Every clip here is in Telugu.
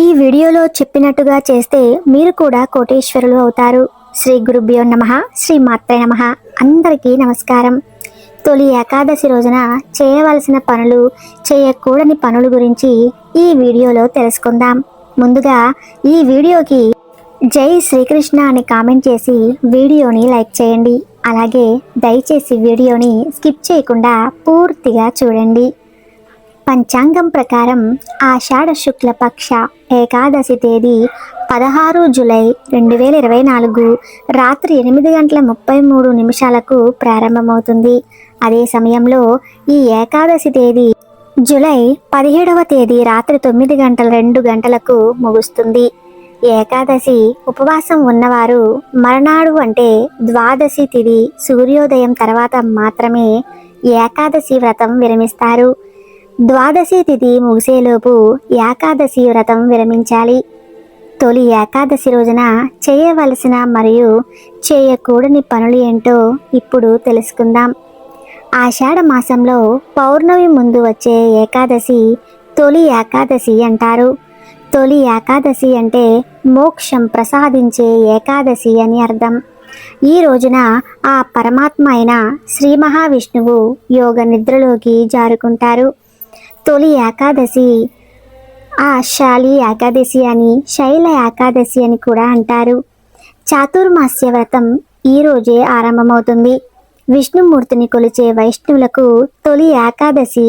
ఈ వీడియోలో చెప్పినట్టుగా చేస్తే మీరు కూడా కోటేశ్వరులు అవుతారు. శ్రీ గురుభ్యో నమ శ్రీ మాత్రే నమ. అందరికీ నమస్కారం. తొలి ఏకాదశి రోజున చేయవలసిన పనులు చేయకూడని పనుల గురించి ఈ వీడియోలో తెలుసుకుందాం. ముందుగా ఈ వీడియోకి జై శ్రీకృష్ణ అని కామెంట్ చేసి వీడియోని లైక్ చేయండి. అలాగే దయచేసి వీడియోని స్కిప్ చేయకుండా పూర్తిగా చూడండి. పంచాంగం ప్రకారం ఆషాఢ శుక్లపక్ష ఏకాదశి తేదీ పదహారు జులై రెండు వేల ఇరవై నాలుగు రాత్రి ఎనిమిది గంటల ముప్పై మూడు నిమిషాలకు ప్రారంభమవుతుంది. అదే సమయంలో ఈ ఏకాదశి తేదీ జులై పదిహేడవ తేదీ రాత్రి తొమ్మిది గంటల రెండు గంటలకు ముగుస్తుంది. ఏకాదశి ఉపవాసం ఉన్నవారు మరనాడు అంటే ద్వాదశి తిథి సూర్యోదయం తర్వాత మాత్రమే ఏకాదశి వ్రతం విరమిస్తారు. ద్వాదశి తిథి ముగిసేలోపు ఏకాదశి వ్రతం విరమించాలి. తొలి ఏకాదశి రోజున చేయవలసిన మరియు చేయకూడని పనులు ఏంటో ఇప్పుడు తెలుసుకుందాం. ఆషాఢ మాసంలో పౌర్ణమి ముందు వచ్చే ఏకాదశి తొలి ఏకాదశి అంటారు. తొలి ఏకాదశి అంటే మోక్షం ప్రసాదించే ఏకాదశి అని అర్థం. ఈ రోజున ఆ పరమాత్మ అయిన శ్రీ మహావిష్ణువు యోగ నిద్రలోకి జారుకుంటారు. తొలి ఏకాదశి. ఆ శాలి ఏకాదశి అని శైల ఏకాదశి అని కూడా అంటారు. చాతుర్మాస్య వ్రతం ఈ రోజే ఆరంభమవుతుంది. విష్ణుమూర్తిని కొలిచే వైష్ణవులకు తొలి ఏకాదశి.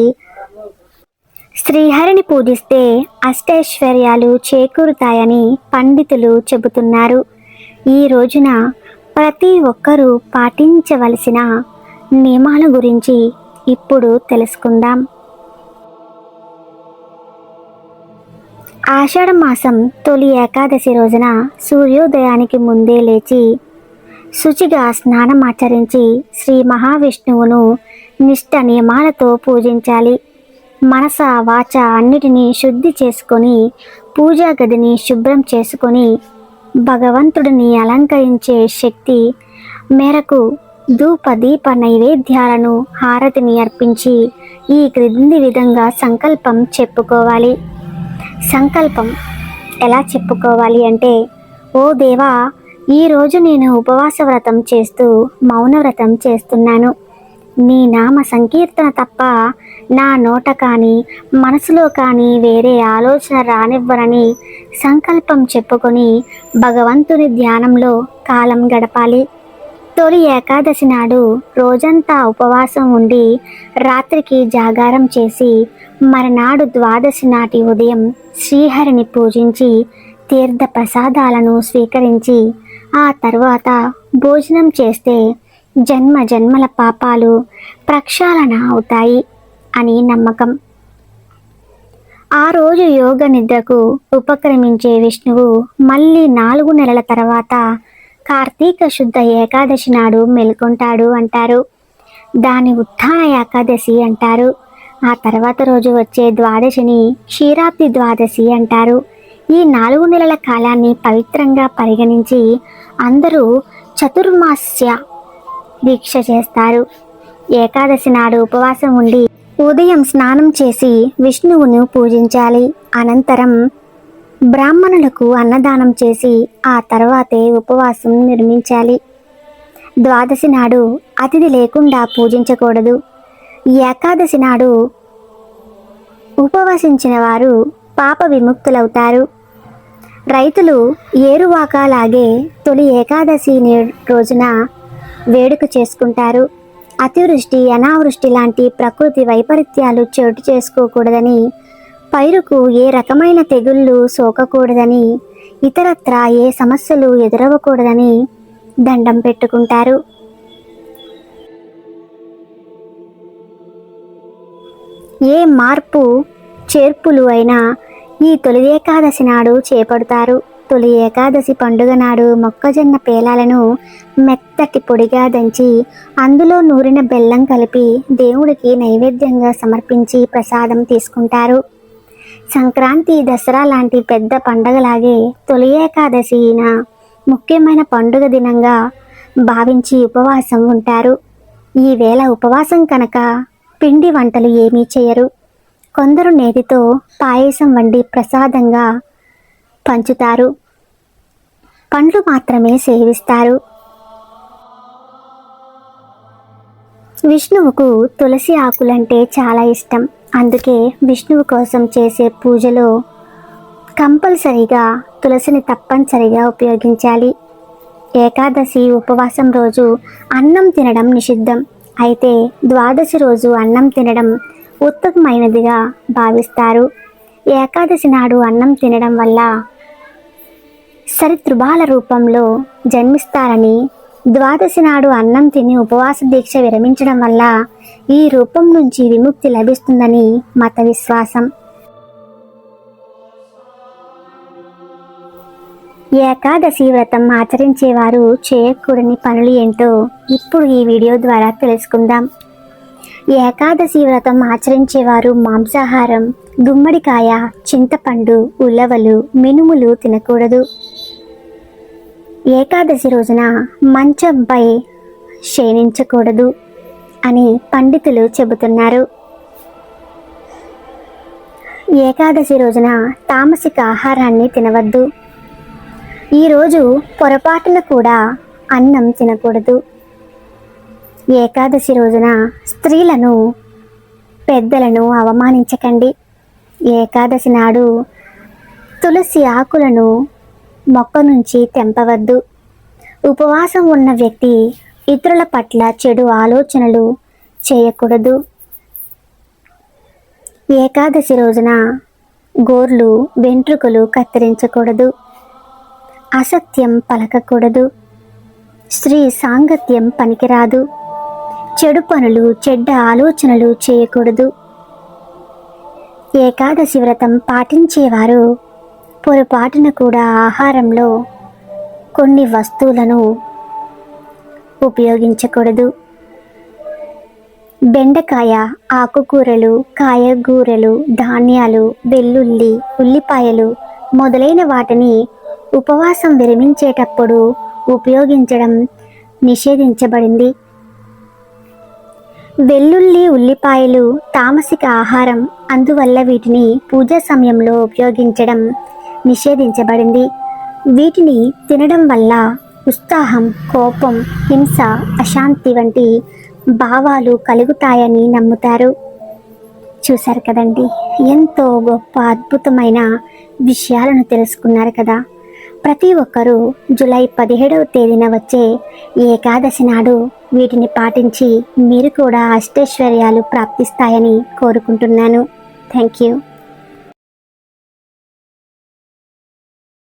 శ్రీహరిని పూజిస్తే అష్టైశ్వర్యాలు చేకూరుతాయని పండితులు చెబుతున్నారు. ఈ రోజున ప్రతి ఒక్కరూ పాటించవలసిన నియమాల గురించి ఇప్పుడు తెలుసుకుందాం. ఆషాఢ మాసం తొలి ఏకాదశి రోజున సూర్యోదయానికి ముందే లేచి శుచిగా స్నానమాచరించి శ్రీ మహావిష్ణువును నిష్ట నియమాలతో పూజించాలి. మనస వాచ అన్నిటినీ శుద్ధి చేసుకొని పూజా గదిని శుభ్రం చేసుకొని భగవంతుడిని అలంకరించే శక్తి మేరకు ధూప దీప నైవేద్యాలను హారతిని అర్పించి ఈ క్రింది విధంగా సంకల్పం చెప్పుకోవాలి. సంకల్పం ఎలా చెప్పుకోవాలి అంటే ఓ దేవా ఈరోజు నేను ఉపవాస వ్రతం చేస్తూ మౌన వ్రతం చేస్తున్నాను. నీ నామ సంకీర్తన తప్ప నా నోట కానీ మనసులో కానీ వేరే ఆలోచన రానివ్వరని సంకల్పం చెప్పుకొని భగవంతుని ధ్యానంలో కాలం గడపాలి. తొలి ఏకాదశి నాడు రోజంతా ఉపవాసం ఉండి రాత్రికి జాగారం చేసి మరునాడు ద్వాదశి నాటి ఉదయం శ్రీహరిని పూజించి తీర్థ ప్రసాదాలను స్వీకరించి ఆ తర్వాత భోజనం చేస్తే జన్మ జన్మల పాపాలు ప్రక్షాళన అవుతాయి అని నమ్మకం. ఆ రోజు యోగ నిద్రకు ఉపక్రమించే విష్ణువు మళ్ళీ నాలుగు నెలల తర్వాత కార్తీక శుద్ధ ఏకాదశి నాడు మేల్కొంటాడు అంటారు. దాని ఉత్థాన ఏకాదశి అంటారు. ఆ తర్వాత రోజు వచ్చే ద్వాదశిని క్షీరాబ్ది ద్వాదశి అంటారు. ఈ నాలుగు నెలల కాలాన్ని పవిత్రంగా పరిగణించి అందరూ చతుర్మాస్య దీక్ష చేస్తారు. ఏకాదశి నాడు ఉపవాసం ఉండి ఉదయం స్నానం చేసి విష్ణువును పూజించాలి. అనంతరం బ్రాహ్మణులకు అన్నదానం చేసి ఆ తర్వాతే ఉపవాసం నిర్మించాలి. ద్వాదశి నాడు అతిథి లేకుండా పూజించకూడదు. ఏకాదశి నాడు ఉపవసించిన వారు పాప విముక్తులవుతారు. రైతులు ఏరువాకాలాగే తొలి ఏకాదశి రోజున వేడుక చేసుకుంటారు. అతివృష్టి అనావృష్టి లాంటి ప్రకృతి వైపరీత్యాలు చోటు చేసుకోకూడదని పైరుకు ఏ రకమైన తెగుళ్ళు సోకకూడదని ఇతరత్రా ఏ సమస్యలు ఎదురవ్వకూడదని దండం పెట్టుకుంటారు. ఏ మార్పు చేర్పులు అయినా ఈ తొలి ఏకాదశి నాడు చేపడతారు. తొలి ఏకాదశి పండుగ నాడు మొక్కజొన్న పేలాలను మెత్తటి పొడిగా దంచి అందులో నూరిన బెల్లం కలిపి దేవుడికి నైవేద్యంగా సమర్పించి ప్రసాదం తీసుకుంటారు. సంక్రాంతి దసరా లాంటి పెద్ద పండగలాగే తొలి ఏకాదశిన ముఖ్యమైన పండుగ దినంగా భావించి ఉపవాసం ఉంటారు. ఈ వేళ ఉపవాసం కనుక పిండి వంటలు ఏమీ చేయరు. కొందరు నేతితో పాయసం వండి ప్రసాదంగా పంచుతారు. పండ్లు మాత్రమే సేవిస్తారు. విష్ణువుకు తులసి ఆకులంటే చాలా ఇష్టం. అందుకే విష్ణువు కోసం చేసే పూజలో కంపల్సరీగా తులసిని తప్పనిసరిగా ఉపయోగించాలి. ఏకాదశి ఉపవాసం రోజు అన్నం తినడం నిషిద్ధం. అయితే ద్వాదశి రోజు అన్నం తినడం ఉత్తమమైనదిగా భావిస్తారు. ఏకాదశి నాడు అన్నం తినడం వల్ల సరితృబాల రూపంలో జన్మిస్తారని ద్వాదశి నాడు అన్నం తిని ఉపవాస దీక్ష విరమించడం వల్ల ఈ రూపం నుంచి విముక్తి లభిస్తుందని మత విశ్వాసం. ఏకాదశి వ్రతం ఆచరించేవారు చేయకూడని పనులు ఏంటో ఇప్పుడు ఈ వీడియో ద్వారా తెలుసుకుందాం. ఏకాదశి వ్రతం ఆచరించేవారు మాంసాహారం గుమ్మడికాయ చింతపండు ఉలవలు మినుములు తినకూడదు. ఏకాదశి రోజున మంచంపై క్షీణించకూడదు అని పండితులు చెబుతున్నారు. ఏకాదశి రోజున తామసిక ఆహారాన్ని తినవద్దు. ఈరోజు పొరపాటున కూడా అన్నం తినకూడదు. ఏకాదశి రోజున స్త్రీలను పెద్దలను అవమానించకండి. ఏకాదశి నాడు తులసి ఆకులను మొక్క నుంచి తెంపవద్దు. ఉపవాసం ఉన్న వ్యక్తి ఇతరుల పట్ల చెడు ఆలోచనలు చేయకూడదు. ఏకాదశి రోజున గోర్లు వెంట్రుకలు కత్తిరించకూడదు. అసత్యం పలకకూడదు. స్త్రీ సాంగత్యం పనికిరాదు. చెడు పనులు చెడ్డ ఆలోచనలు చేయకూడదు. ఏకాదశి వ్రతం పాటించేవారు పొరపాటున కూడా ఆహారంలో కొన్ని వస్తువులను ఉపయోగించకూడదు. బెండకాయ ఆకుకూరలు కాయగూరలు ధాన్యాలు వెల్లుల్లి ఉల్లిపాయలు మొదలైన వాటిని ఉపవాసం విరమించేటప్పుడు ఉపయోగించడం నిషేధించబడింది. వెల్లుల్లి ఉల్లిపాయలు తామసిక ఆహారం అందువల్ల వీటిని పూజా సమయంలో ఉపయోగించడం నిషేధించబడింది. వీటిని తినడం వల్ల ఉత్సాహం కోపం హింస అశాంతి వంటి భావాలు కలుగుతాయని నమ్ముతారు. చూశారు కదండి? ఎంతో గొప్ప అద్భుతమైన విషయాలను తెలుసుకున్నారు కదా. ప్రతి ఒక్కరూ జులై పదిహేడవ తేదీన వచ్చే ఏకాదశి నాడు వీటిని పాటించి మీరు కూడా అష్టైశ్వర్యాలు ప్రాప్తిస్తాయని కోరుకుంటున్నాను. Thank you